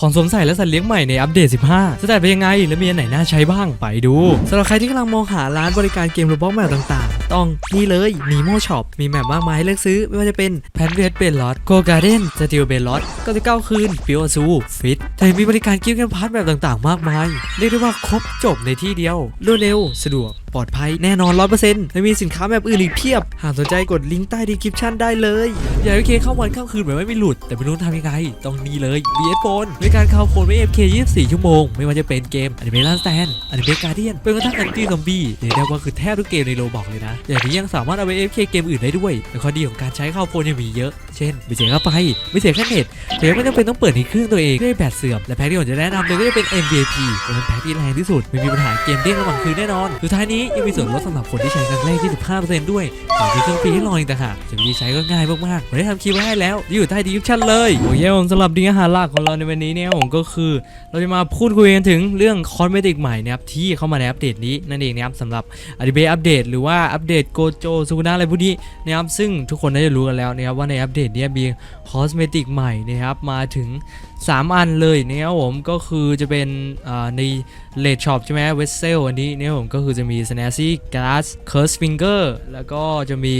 ของสวมใส่และสัตว์เลี้ยงใหม่ในอัปเดต 15 สแตทเป็นยังไง และมีอันไหนน่าใช้บ้าง ไปดูสำหรับใครที่กำลังมองหาร้านบริการเกมโรบอทแบบต่างๆ ต้องนี่เลยมีโมช็อปมีแมปมากมายให้เลือกซื้อ ไม่ว่าจะเป็นแพนเวสเบลลอตโกการ์เด้นสติลเบลลอต99คืนฟิวซูฟิตแต่มีบริการกิฟต์กันพาร์ทแบบต่างๆ มากมาย เรียกได้ว่าครบจบในที่เดียวรวดเร็วสะดวกปลอดภัยแน่นอน100%และมีสินค้าแบบอื่นอีกเพียบ หากสนใจกดลิงก์ใต้ดีคริปชั่นได้เลย อยากให้เคเข้าวันเข้าคืนแบบไม่มีหลุด แต่ไม่รู้ทำยังไง ต้องนี่เลย VS Phone บริการเข้าโฟนไม่ FK 24 ชั่วโมง ไม่ว่าจะเป็นเกมอนิเมะลันสแตนอนิเมะการเดียนเป็นกระทั่งแอนตี้ซอมบี้เรียกได้ว่าคือแทบทุกเกมในโลบอกเลยนะอย่างนี้ยังสามารถเอาไป FK เกมอื่นได้ด้วยและข้อดีของการใช้ข้าวโพนยังมีเยอะ เช่นไม่เสียค่าไฟไม่เสียค่าเน็ตแต่ยังไม่จำเป็นต้องเปิดในเครื่องตัวเองเพื่อแบตเสื่อมและแพ็คที่ผมจะแนะนำเลยก็จะเป็น MVP เป็นแพ็คที่แรงที่สุด ไม่มีปัญหาเกมเด้งระหว่างคืนแน่นอน สุดท้ายนี้ยังมีส่วนลดสำหรับคนที่ใช้ครั้งแรกที่5%ด้วยแถมมีเครื่องฟรีให้ลองอีกต่างหากจะวิธีใช้ก็ง่ายมากๆผมได้ทำคลิปไว้ให้แล้วอยู่ใต้ดีคริปชั่นเลยโอเคผมสำหรับดีอาหารหลักของเราในวันนี้เนี่ยผมก็คือ เราจะมาพูดคุยกันถึงเรื่องคอสเมติกใหม่นะครับที่เข้ามาในอัปเดตนี้นั่นเองนะครับสำหรับอ d ิเบอัปเดตหรือว่าอัปเดตโกโจซูนะอะไรพวกนี้นะครับซึ่งทุกคนน่าจะรู้กันแล้วนะครับว่าในอัปเดตเนี้มีคอสเมติกใหม่นะครับมาถึง 3 อันเลยนะครับผมก็คือจะเป็นในเลดช็อปใช่ไหมเวสเซลอันนี้เนี่ยผมก็คือจะมี s n a z y Glass Curse Finger แล้วก็จะมี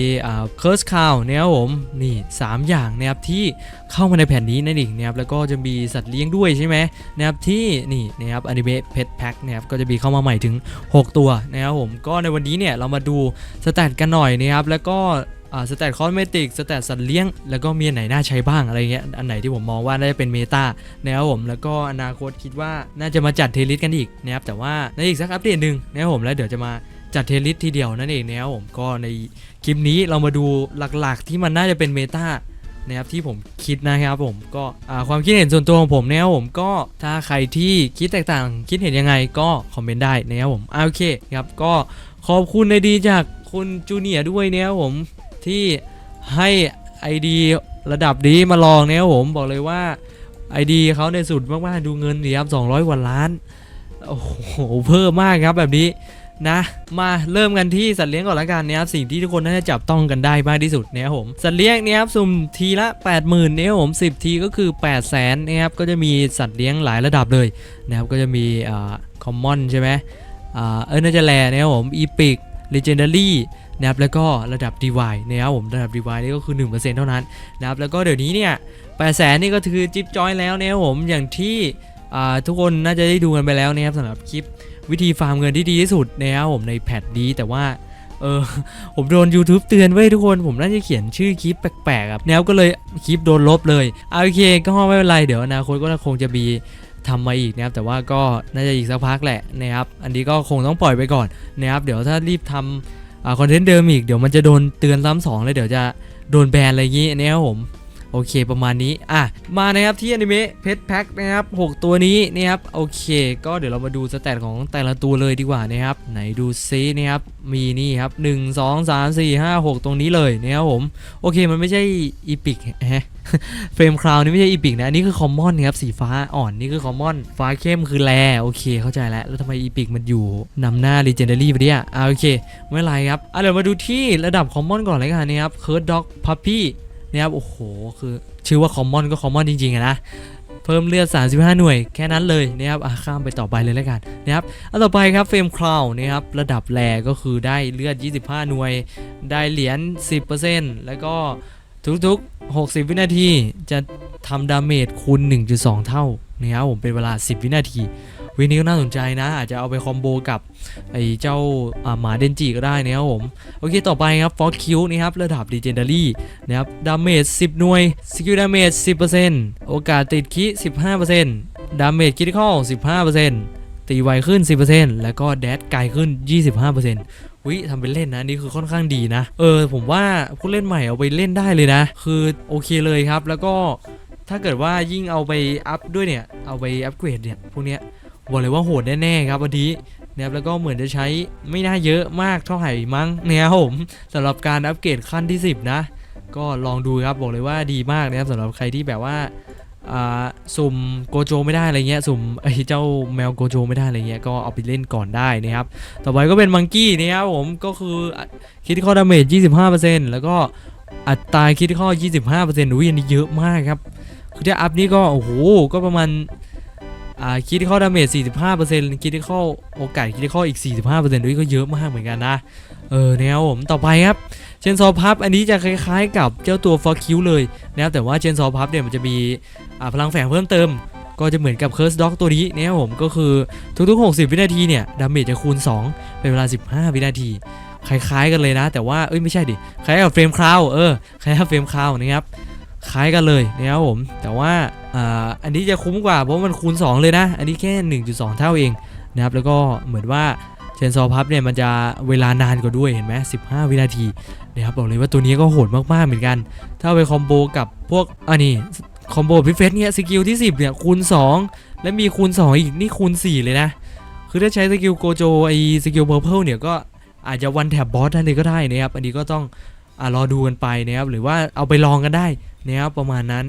Curse Cow นะครับผมนี่ 3 อย่างนะครับที่เข้ามาในแผ่นนี้นั่นเองนะครับแล้วก็จะมีสัตว์เลี้ยงด้วยใช่ไหมนะครับที่นี่นะครับอนิเมะเพ t แพ็คนะครับก็จะมีเข้ามาใหม่ถึง 6 ตัวนะครับผมก็ในวันนี้เนี่ยเรามาดูสแตทกันหน่อยนะครับแล้วก็ สแตทคอสเมติกสแตทสัตว์เลี้ยง แล้วก็มีอันไหนน่าใช้บ้างอะไรเงี้ยอันไหนที่ผมมองว่าน่าจะเป็นเมตานะครับผมแล้วก็อนาคตคิดว่าน่าจะมาจัดเทลิสกันอีกนะครับแต่ว่าในอีกสักอัปเดตหนึ่งนะครับผมแล้วเดี๋ยวจะมาจัดเทลิสทีเดียวนั่นเองนะครับผมก็ในคลิปนี้เรามาดูหลักๆ ที่มันน่าจะเป็นเมตานะครับที่ผมคิดนะครับผมก็ความคิดเห็นส่วนตัวของผมนะครับผมก็ถ้าใครที่คิดแตกต่างคิดเห็นยังไงก็คอมเมนต์ได้นะครับผมโอเคครับก็ขอบคุณในดีจากคุณจูเนียร์ด้วยนะครับผม ที่ให้ไอดีระดับดีมาลองเนะครับผมบอกเลยว่าไอดีเขาในสุดมากๆดูเงินดีครับ200 กว่าล้าน โอ้โห เพิ่มมากครับแบบนี้นะมาเริ่มกันที่สัตว์เลี้ยงก่อนละกันนะครับสิ่งที่ทุกคนน่าจะจับต้องกันได้มากที่สุดนะครับผมสัตว์เลี้ยงเนี่ยครับสุ่มทีละ 80,000เนี่ยผม10 ทีก็คือ 8 0 0 0 0นะครับก็จะมีสัตว์เลี้ยงหลายระดับเลยนะครับก็จะมีอ่าคอมมอนใช่ไหมอ่าเออน่าจะแลนะครับผมอีพิกเลเจนดารี่ นะครับแล้วก็ระดับ DY นะครับผมระดับ DY นี่ก็คือ 1%เท่านั้นนะครับแล้วก็เดี๋ยวนี้เนี่ยแปดแสนนี่ก็คือจิ๊บจอยแล้วนะครับผมอย่างที่ทุกคนน่าจะได้ดูกันไปแล้วนะครับสำหรับคลิปวิธีฟาร์มเงินที่ดีที่สุดนะครับผมในแพทนี้แต่ว่าเออผมโดน YouTube เตือนไว้ยทุกคนผมน่าจะเขียนชื่อคลิปแปลกๆครับแนวก็เลยคลิปโดนลบเลยเอาโอเคก็ไม่เป็นไรเดี๋ยวอนาคตก็คงจะมีทำมาอีกนะครับแต่ว่าก็น่าจะอีกสักพักแหละนะครับอันนี้ก็คงต้องปล่อยไปก่อนนะครับเดี๋ยวถ้ารีบทำอ่า คอนเทนต์เดิมอีกเดี๋ยวมันจะโดนเตือนซ้ำสองเลยเดี๋ยวจะโดนแบนอะไรอย่างงี้นะครับผมโอเคประมาณนี้อะมานะครับที่อนิเมะเพชรแพ็คนะครับ 6 ตัวนี้นะครับโอเค ก็เดี๋ยวเรามาดูสแตทของแต่ละตัวเลยดีกว่านะครับ ไหนดูซินะครับมีนี่ครับ 1 2 3 4 5 6 ตรงนี้เลยนะครับผม โอเคมันไม่ใช่อีพิกฮะ เฟรมคราวนี่ไม่ใช่อีพิกนะ อันนี้คือคอมมอนครับสีฟ้าอ่อนนี่คือคอมมอนฟ้าเข้มคือแรโอเค เข้าใจแล้ว แล้วทำไมอีพิกมันอยู่นำหน้า Legendary ไปเนี่ยอะโอเค ไม่เป็นไรครับอะเดี๋ยวมาดูที่ระดับคอมมอนก่อนเลยกันนะครับเคิร์ดด็อกพัพปี้นะครับโอ้โห คือชื่อว่าคอมมอนก็คอมมอนจริงๆนะเพิ่มเลือด 35 หน่วยแค่นั้นเลยนะครับข้ามไปต่อไปเลยแล้วกันนะครับอันต่อไปครับเฟรมคราวนะครับระดับแรก็คือได้เลือด 25 หน่วย ได้เหรียญ 10%แล้วก็ทุกๆ 60 วินาทีจะทำดาเมจคูณ 1.2 เท่านะครับผมเป็นเวลา 10 วินาที วินี้ก็น่าสนใจนะ อาจจะเอาไปคอมโบกับไอ้เจ้าหมาเดนจิก็ได้นะครับผม โอเคต่อไปครับฟอสคิวนี่ครับระดับ Legendary นะครับดาเมจ 10 หน่วยสกิลดาเมจ 10%โอกาสติดคิ 15%ดาเมจคิดข้อ15%ตีไวขึ้น 10%แล้วก็แดดไกลขึ้น 25% วิทำเป็นเล่นนะนี่คือค่อนข้างดีนะ เออ ผมว่าผู้เล่นใหม่เอาไปเล่นได้เลยนะ คือโอเคเลยครับ แล้วก็ถ้าเกิดว่ายิ่งเอาไปอัพด้วยเนี่ยเอาไปอัพเกรดเนี่ยพวกเนี้ยบอกเลยว่าโหดแน่ๆครับวันนี้นะครับแล้วก็เหมือนจะใช้ไม่น่าเยอะมากเท่าไหร่มั้งเนะครับผมสำหรับการอัปเกรดขั้นที่ 10 นะ ก็ลองดูครับบอกเลยว่าดีมากนะครับสำหรับใครที่แบบว่า สุ่มโกโจไม่ได้อะไรเงี้ย สุ่มไอ้เจ้าแมวโกโจไม่ได้อะไรเงี้ย ก็เอาไปเล่นก่อนได้นะครับ ต่อไปก็เป็นมังกี้นะครับผม ก็คือคิดข้อดาเมจ 25%แล้วก็อัตราคิดข้อ 25%อุ้ยอันนี้เยอะมากครับ คือถ้าอัพนี่ก็ โอ้โห ก็ประมาณอ่าคิดที่ข้อดาเมจ 45%คิดข้อโอกาสคิดที่ข้ออีก 45%ด้วยก็เยอะมากเหมือนกันนะ เออนะครับผม ต่อไปครับ เชนซอพับ อันนี้จะคล้ายๆกับเจ้าตัวฟอร์คิวเลยนะครับแต่ว่าเชนซอพับเนี่ยมันจะมีอ่า พลังแฝงเพิ่มเติม ก็จะเหมือนกับเคิร์สด็อกตัวนี้นะครับผมก็คือทุกๆ 60 วินาทีเนี่ยดาเมจจะคูณ 2 เป็นเวลา 15 วินาที คล้ายๆกันเลยนะ แต่ว่าเอ้ยไม่ใช่ดิคล้ายกับเฟรมคราวเออคล้ายกับเฟรมคราวนะครับคล้ายกันเลยนะครับผม แต่ว่าอ่าอันนี้จะคุ้มกว่าเพราะมันคูณ 2 เลยนะ อันนี้แค่ 1.2 เท่าเองนะครับแล้วก็เหมือนว่าเชนซอพับเนี่ยมันจะเวลานานกว่าด้วยเห็นไหม15 วินาทีนะครับบอกเลยว่าตัวนี้ก็โหดมากๆเหมือนกัน ถ้าไปคอมโบกับพวกอันนี้ คอมโบพิเฟสเนี่ยสกิลที่ 10 เนี่ยคูณ 2 และมีคูณ 2 อีก นี่คูณ 4 เลยนะ คือถ้าใช้สกิลโกโจไอสกิลเพอร์เพลเนี่ยก็อาจจะวันแถบบอสนั่นเองก็ได้นะครับ อันนี้ก็ต้องอารอดูกันไปนะครับ หรือว่าเอาไปลองกันได้นะครับประมาณนั้น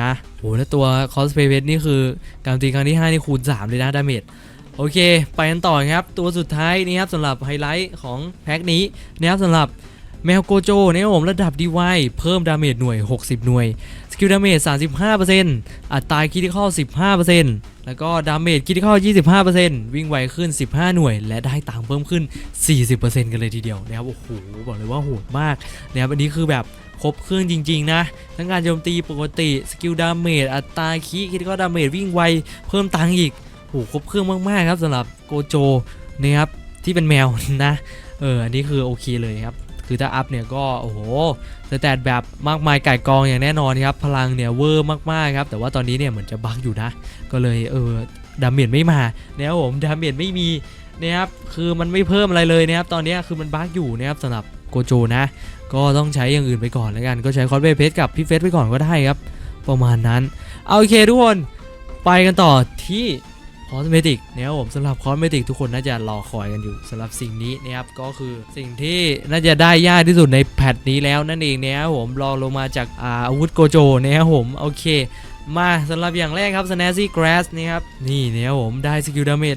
นะโหแล้วตัวคอสเพย์เวสนี่คือการตีครั้งที่ 5 นี่คูณ 3 เลยนะดาเมจโอเค ไปกันต่อครับ ตัวสุดท้ายนี่ครับสำหรับไฮไลท์ของแพ็คนี้นะครับสำหรับ แมวโกโจนะครับผมระดับดีไวเพิ่มดาเมจหน่วย 60 หน่วย สกิลดาเมจ 35%อัตราคิดที่ข้อ15%แล้วก็ดาเมจคิดที่ข้อ25%วิ่งไวขึ้น 15 หน่วย และได้ตังค์เพิ่มขึ้น 40%กันเลยทีเดียวนะครับ โอ้โห บอกเลยว่าโหดมากนะครับ อันนี้คือแบบครบเครื่องจริง ๆ นะ ทั้งการโจมตีปกติ สกิลดาเมจ อัตราคิคิดที่ข้อดาเมจวิ่งไว เพิ่มตังค์อีกโอ้โหครบเครื่องมาก ๆ ครับสำหรับโกโจนะครับที่เป็นแมวนะ เออ อันนี้คือโอเคเลยครับ คือถ้าอัพเนี่ยก็โอ้โหสแตทแบบมากมายไก่ายกองอย่างแน่นอนครับพลังเนี่ยเวอร์มากๆครับแต่ว่าตอนนี้เนี่ยเหมือนจะบั๊กอยู่นะ ก็เลยเออดาเมจไม่มานะครับผมดาเมจไม่มีนะครับคือมันไม่เพิ่มอะไรเลยนะครับตอนนี้คือมันบั๊กอยู่นะครับสำหรับโกโจนะ ก็ต้องใช้อย่างอื่นไปก่อนแล้วกัน ก็ใช้คอสเบเพสกับพี่เฟสไปก่อนก็ได้ครับ ประมาณนั้น เอาโอเคทุกคนไปกันต่อที่ คอสเมติกนะครับผมสำหรับคอสเมติกทุกคนน่าจะรอคอยกันอยู่สำหรับสิ่งนี้นะครับก็คือสิ่งที่น่าจะได้ยากที่สุดในแพทนี้แล้วนั่นเองนะครับผมรองลงมาจากอาวุธโกโจนะครับผมโอเค มาสำหรับอย่างแรกครับ Snazzy Grass นี่ครับนี่นะครับผมได้สกิลดาเมจ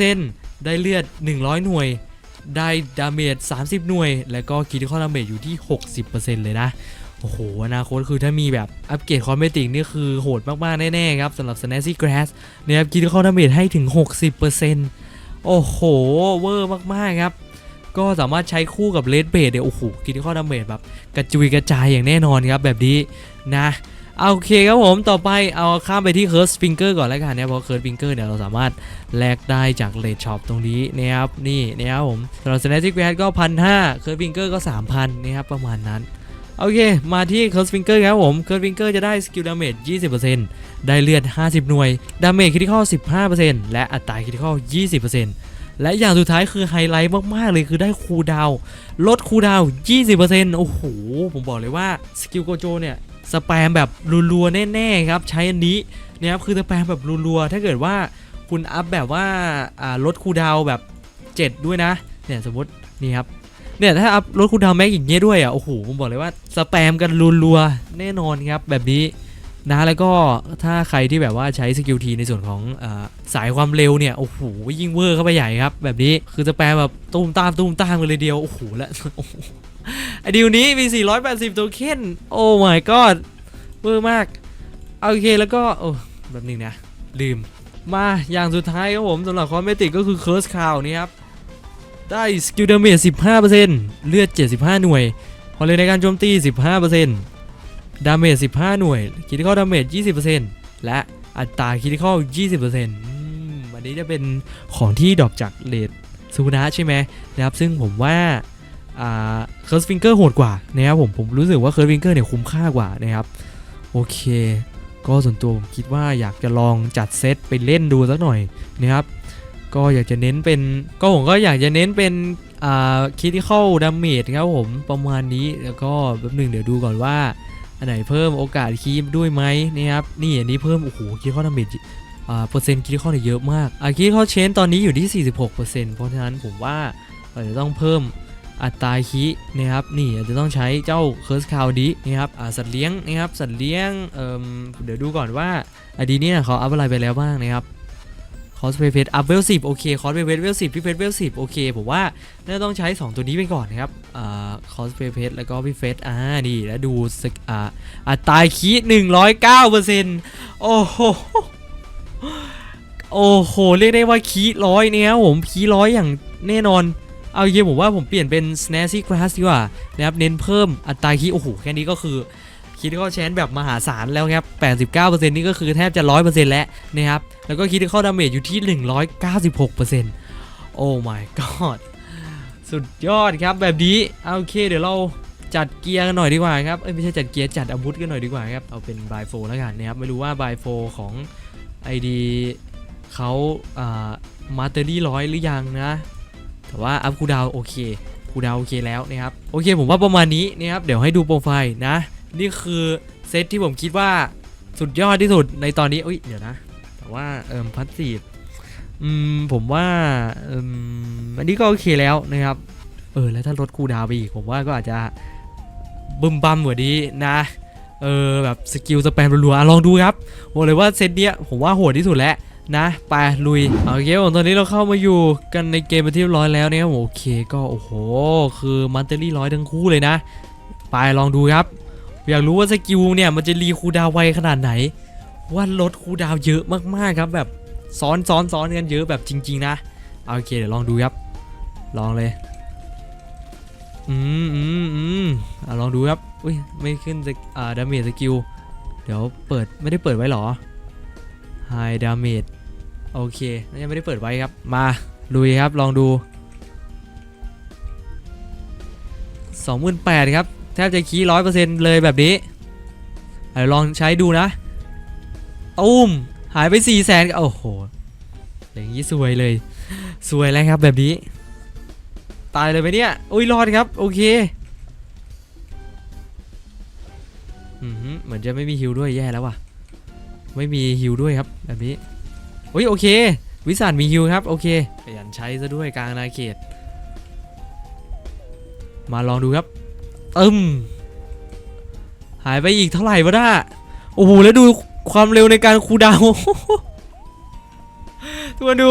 10%ได้เลือด 100 หน่วยได้ดาเมจ30 หน่วย แล้วก็คิดข้อดาเมจอยู่ที่ 60%เลยนะ โอ้โห อนาคตคือถ้ามีแบบอัปเกรดคอมเมติกนี่คือโหดมาก ๆ แน่ ๆ ครับสำหรับ Snazzy Grass นะครับคิดข้อดาเมจให้ถึง 60%โอ้โห เวอร์มาก ๆ ครับ ก็สามารถใช้คู่กับเลดเบดเนี่ยโอ้โหคิดข้อดาเมจแบบกระจุยกระจายอย่างแน่นอนครับแบบนี้นะเอาโอเคครับผม ต่อไปเอาข้ามไปที่เคิร์สฟิงเกอร์ก่อนแล้วกันนะเพราะเคิร์สฟิงเกอร์เนี่ยเราสามารถแลกได้จากเลดช็อปตรงนี้นะครับนี่นะครับผมสำหรับ s n a t i c Grad ก็พันห้าเคิร์สฟิงเกอร์ก็3,000นะครับประมาณนั้น โอเค มาที่เคิร์สฟิงเกอร์ครับผมเคิร์สฟิงเกอร์จะได้สกิลดาเมจ 20%ได้เลือด 50 หน่วย ดาเมจคิดข้อ15%และอัตราคิดข้อ20%และอย่างสุดท้ายคือไฮไลท์มากๆเลยคือได้คูดาวลดคูดาว 20%โอ้โห ผมบอกเลยว่าสกิลโกโจเนี่ยสแปมแบบรัวๆแน่ๆครับ ใช้อันนี้เนี่ยครับคือสแปมแบบรัวๆถ้าเกิดว่าคุณอัพแบบว่าลดคูดาวแบบ 7 ด้วยนะเนี่ยสมมตินี่ครับ เนี่ยถ้าอัพลดคูลดาวน์แม็กอย่างเงี้ยด้วยอะโอ้โหผมบอกเลยว่าสแปมกันรัวๆแน่นอนครับแบบนี้นะแล้วก็ถ้าใครที่แบบว่าใช้สกิลทีในส่วนของอสายความเร็วเนี่ย โอ้โห ยิ่งเวอร์เข้าไปใหญ่ครับ แบบนี้คือสแปมแบบตูมตามตูมตามกันเลยเดียว โอ้โหและไอดิวนี้มี 480โทเค็นโอ้ my god เวอร์มาก โอเคแล้วก็ โอ้ แบบนึงนะ ลืม มาอย่างสุดท้ายครับผมสำหรับคอมเมติกก็คือ Curse Cloud นี่ครับ ได้สกิลเดเมจ15%เลือด 75 หน่วยพอเลยในการโจมตี 15%ดาเมจ15 หน่วยคิดข้อดาเมจ20%และอัตราคิดข้อ20%อืมอันนี้จะเป็นของที่ดรอปจากเลดซูนะใช่ไหมนะครับ ซึ่งผมว่าอ่าเคิร์สฟิงเกอร์โหดกว่านะครับผมผมรู้สึกว่าเคิร์สฟิงเกอร์เนี่ยคุ้มค่ากว่านะครับโอเค ก็ส่วนตัวผมคิดว่าอยากจะลองจัดเซตไปเล่นดูสักหน่อยนะครับ ก็อยากจะเน้นเป็นก็ผมก็อยากจะเน้นเป็นอ่าคิทิคอลดาเมจครับผมประมาณนี้แล้วก็แป๊บหนึ่งเดี๋ยวดูก่อนว่า อันไหนเพิ่มโอกาสคีบด้วยไหมนะครับนี่อันนี้เพิ่มโอ้โหคิทิคอลดาเมจอ่าเปอร์เซ็นต์คิทิคอลเนี่ยเยอะมากอ่าคิทิคอลเชนตอนนี้อยู่ที่ 46%เพราะฉะนั้นผมว่าเราจะต้องเพิ่มอัตราคินะครับนี่อาจจะต้องใช้เจ้าเคิร์สคาวดีนะครับอ่าสัตว์เลี้ยงนะครับสัตว์เลี้ยงเอ่มเดี๋ยวดูก่อนว่าอดีเนี่ยเขาอัพอะไรไปแล้วบ้างนะครับ คอสเพย์เพจอัพเวลสิบโอเคคอสเพย์เพจเวลสิบพี่เพจเวลสิบโอเคผมว่าน่าจะต้องใช้ 2 ตัวนี้ไปก่อนนะครับอ่าคอสเพย์เพจแล้วก็พี่เฟสอ่านี่แล้วดูสกอ่าอัตราคิหนึ่งร้อยเก้าเปอร์เซ็นต์โอ้โหโอ้โหเรียกได้ว่าคีย์ร้อยเนี่ยครับผมคีย์ร้อยอย่างแน่นอนเอาจริงๆผมว่าผมเปลี่ยนเป็น snazzy grass ดีกว่านะครับเน้นเพิ่มอัตราคีย์โอ้โหแค่นี้ก็คือ คิดเข้าแชนแบบมหาศาลแล้วครับ 89%นี่ก็คือแทบจะ 100%แล้วนะครับ แล้วก็คิดเข้าดาเมจอยู่ที่ 196%โอ้ my god สุดยอดครับแบบนี้โอเค เดี๋ยวเราจัดเกียร์กันหน่อยดีกว่าครับ เอ้ยไม่ใช่จัดเกียร์จัดอาวุธกันหน่อยดีกว่าครับ เอาเป็นบายโฟแล้วกันนะครับ ไม่รู้ว่าบายโฟของ ID เขาอ่ามาเตอรี่ร้อยหรือยังนะ แต่ว่าอัพคูดาวโอเคคูดาวโอเคแล้วนะครับ โอเคผมว่าประมาณนี้นะครับ เดี๋ยวให้ดูโปรไฟล์นะ นี่คือเซตที่ผมคิดว่าสุดยอดที่สุดในตอนนี้เอ้ยเดี๋ยวนะ แต่ว่าเอิมพัสซีฟอืมผมว่าอิมอันนี้ก็โอเคแล้วนะครับ เออแล้วถ้าลดคูดาวไปอีก ผมว่าก็อาจจะบึมบัมกว่านี้นะ เออแบบสกิลสแปมรัวๆลองดูครับบอกเลยว่าเซตเนี้ยผมว่าโหดที่สุดแล้วนะไปลุยโอเคผมตอนนี้เราเข้ามาอยู่กันในเกมเป็นที่เรียบร้อยแล้วเนี่ยโอเคก็โอ้โห คือมันเตอรี่ร้อยทั้งคู่เลยนะ ไปลองดูครับ อยากรู้ว่าสกิลเนี่ยมันจะรีคูดาวไวขนาดไหน ว่าลดคูดาวเยอะมากๆครับ แบบซ้อนซ้อนซ้อนกันเยอะแบบจริง ๆ นะโอเคเดี๋ยวลองดูครับ ลองเลยอืมอืมอืมอะลองดูครับอุ้ยไม่ขึ้นอ่าดาเมจสกิลเดี๋ยวเปิดไม่ได้เปิดไว้หรอ High Damage โอเคน่าจะไม่ได้เปิดไว้ครับ มาลุยครับลองดู 28,000ครับ แทบจะคีร้อยเปอร์เซ็นต์เลยแบบนี้อะลองใช้ดูนะตุ้มหายไป4 0 0แสนโอ้โหอย่างนี้สวยเลย สวยแล้วครับแบบนี้ ตายเลยไหมเนี่ยอุ้ยรอดครับโอเคอืเหมือนจะไม่มีฮิวด้วยแย่แล้วว่ะไม่มีฮิวด้วยครับแบบนี้อุ้ยโอเค วิสานมีฮิวครับโอเคขยันใช้ซะด้วยกลางอาณาเขต มาลองดูครับ ตึมหายไปอีกเท่าไหร่วะน่าโอ้โหแล้วดูความเร็วในการคูดาวทุกคนดู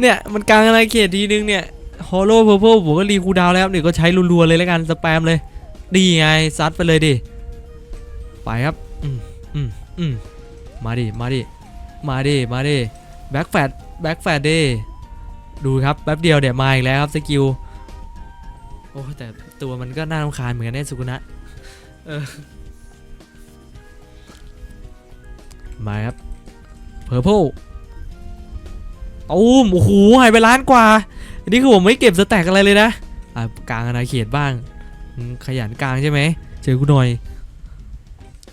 เนี่ยมันกลางอาณาเขตทีนึงเนี่ยฮอลโลเพอร์เพลผมก็รีคูดาวแล้วเดี๋ยวก็ใช้รัวๆเลยแล้วกันสแปมเลยดีไงซัดไปเลยดิไปครับอืมอืมอืมมาดิมาดิมาดิมาดิแบ็กแฟดแบ็กแฟดดิดูครับแป๊บเดียวเดี๋ยวมาอีกแล้วครับสกิล โอ้แต่ตัวมันก็น่ารำคาญเหมือนกันแน่สุกุนะเออมาครับเพอร์เพลตูมโอ้โหหายไปล้านกว่า อันนี้คือผมไม่เก็บสแต็กอะไรเลยนะ อ่ากลางอาณาเขตบ้าง ขยันกลางใช่ไหมเจอกูหน่อย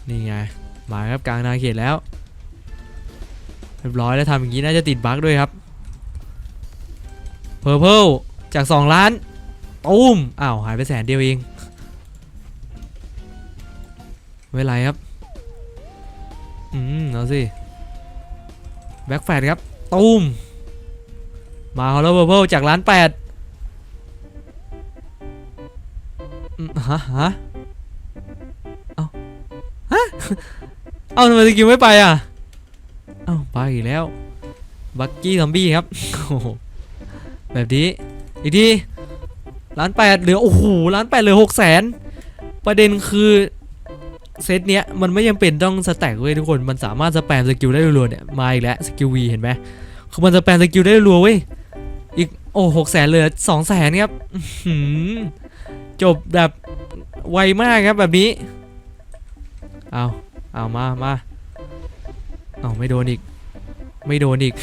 นี่ไง มาครับกลางอาณาเขตแล้ว เรียบร้อยแล้วทำอย่างนี้น่าจะติดบั๊กด้วยครับเพอร์เพลจาก 2 ล้าน ตูมอ้าวหายไปแสนเดียวเองไม่เป็นไรครับ อืมเอาสิ แบ็กแฟดครับ ตูม มาฮอลโลเบอร์เบิลจากล้านแปดอืมฮะฮะ เอาฮะ เอาทำไมสกิลไม่ไปอะ เอาไปอีกแล้ว บักกี้ซอมบี้ครับโอ้โหแบบนี้ อีกที ล้านแปดเหลือ โอ้โหล้านแปดเหลือหกแสนประเด็นคือเซตเนี้ยมันไม่ยังเป็นต้องสแต็กเว้ยทุกคนมันสามารถสแปมสกิลได้รัวๆเนี่ยมาอีกแล้วสกิลวีเห็นไหมคือมันจะแปลงสกิลได้รัวเว้ยอีกโอ้หกแสนเหลือสองแสนครับจบแบบไวมากครับแบบนี้เอาเอามามาเอาไม่โดนอีก ไม่โดนอีก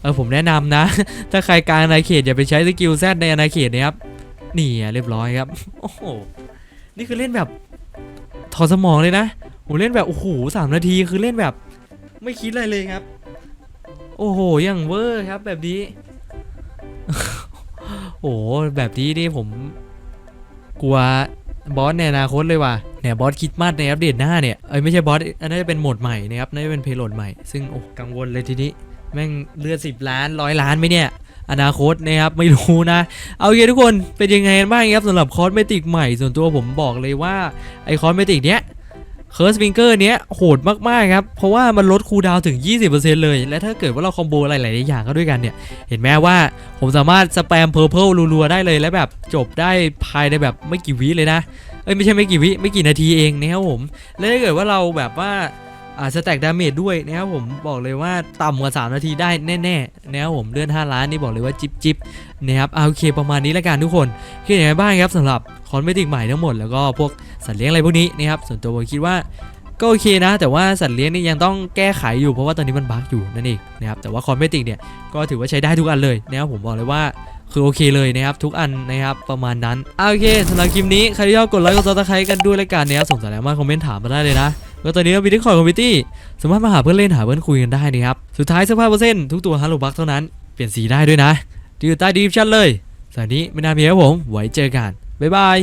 เออผมแนะนำนะ ถ้าใครกลางอาณาเขตอย่าไปใช้สกิลแซดในอาณาเขตนะครับ นี่เรียบร้อยครับโอ้โหนี่คือเล่นแบบถอดสมองเลยนะผมเล่นแบบโอ้โหสามนาทีคือเล่นแบบ ไม่คิดอะไรเลยครับ โอ้โหอย่างเวอร์ครับแบบนี้โอ้โหแบบนี้นี่ผม กลัวบอสในอนาคตเลยว่ะเนี่ยบอสคิดมาสในอัปเดตหน้าเนี่ยเอ้ยไม่ใช่บอสอันนั้นจะเป็นโหมดใหม่นะครับน่าจะเป็นเพลโหลดใหม่ซึ่งโอ้กังวลเลยทีนี้ แม่งเลือดสิบล้านร้อยล้านไหมเนี่ยอนาคตนะครับไม่รู้นะ เอาโอเคทุกคนเป็นยังไงกันบ้างครับสำหรับคอสเมติกใหม่ส่วนตัวผมบอกเลยว่าไอคอสเมติกเนี้ยเคิร์สฟิงเกอร์เนี้ยโหดมากๆครับ เพราะว่ามันลดคูดาวถึง 20%เลย และถ้าเกิดว่าเราคอมโบอะไรหลายๆอย่างเข้าด้วยกันเนี่ย เห็นไหมว่าผมสามารถสแปมเพอร์เพลรัวๆได้เลย และแบบจบได้ภายในแบบไม่กี่วิเลยนะ เอ้ยไม่ใช่ไม่กี่วิ ไม่กี่นาทีเองนะครับผม และถ้าเกิดว่าเราแบบว่า อ่าสแต็กดาเมจด้วยนะครับผมบอกเลยว่าต่ำกว่า 3 นาทีได้แน่ๆนะครับผมเลื่อน 5 ล้านนี่บอกเลยว่าจิบจิบนะครับเอาโอเคประมาณนี้ละกันทุกคนคิดยังไงบ้างครับสำหรับคอนเมติกใหม่ทั้งหมดแล้วก็พวกสัตว์เลี้ยงอะไรพวกนี้นะครับส่วนตัวผมคิดว่าก็โอเคนะ แต่ว่าสัตว์เลี้ยงนี่ยังต้องแก้ไขอยู่เพราะว่าตอนนี้มันบั๊กอยู่นั่นเองนะครับแต่ว่าคอนเมติกเนี่ยก็ถือว่าใช้ได้ทุกอันเลยนะครับผมบอกเลยว่าคือโอเคเลยนะครับ ทุกอันนะครับประมาณนั้นโอเคสำหรับคลิปนี้ใครที่ชอบกดไลค์กดซับสไครต์กันด้วยละกันนะครับสงสัยแล้วมาคอมเมนต์ถามมาได้เลยนะ แล้วตอนนี้ก็มีที่คอยคอมมิตี้สามารถมาหาเพื่อนเล่นหาเพื่อนคุยกันได้นะครับสุดท้ายเสื้อผ้าเปอร์เซ็นต์ทุกตัวฮัลโหลบักเท่านั้นเปลี่ยนสีได้ด้วยนะอยู่ใต้ดีฟชั่นเลยสำหรับนี้ไม่น่ามีครับผมไว้เจอกันบ๊ายบาย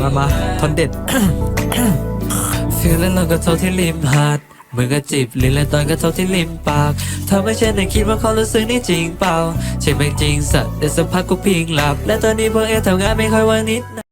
มามาคอนเด็ดฟีลแล้วเราก็เท่าที่ริมหาดมือก็จีบลิ้นและตอนก็เท่าที่ริมปากทำให้ฉันได้คิดว่าเขารู้สึกนี่จริงเปล่าใช่ไหมจริงสัตว์แต่สักพักกูพิงหลับ และตอนนี้พวกเอทำงานไม่ค่อยว่างนิดนะ